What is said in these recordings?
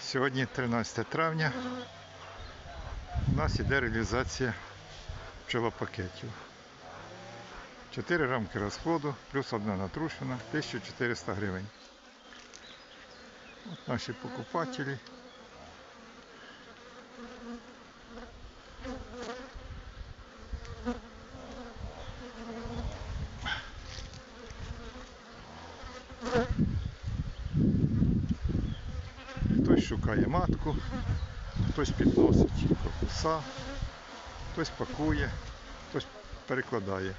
Сьогодні 13 травня. У нас іде реалізація пчелопакетів. 4 рамки розходу, плюс одна натрушена, 1400 гривень. От наші покупателі. Хтось шукає матку, хтось підносить корпуса, хтось пакує, хтось перекладає.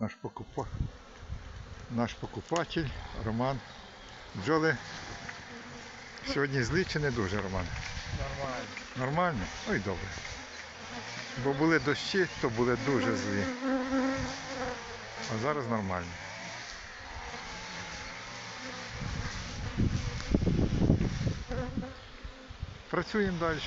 Наш, покупа... Наш покупатель Роман. Бджоли сьогодні злі чи не дуже, Роман? Нормально. Нормально? Ой, добре. Бо були дощі, то були дуже злі. А зараз нормально. Працюємо далі.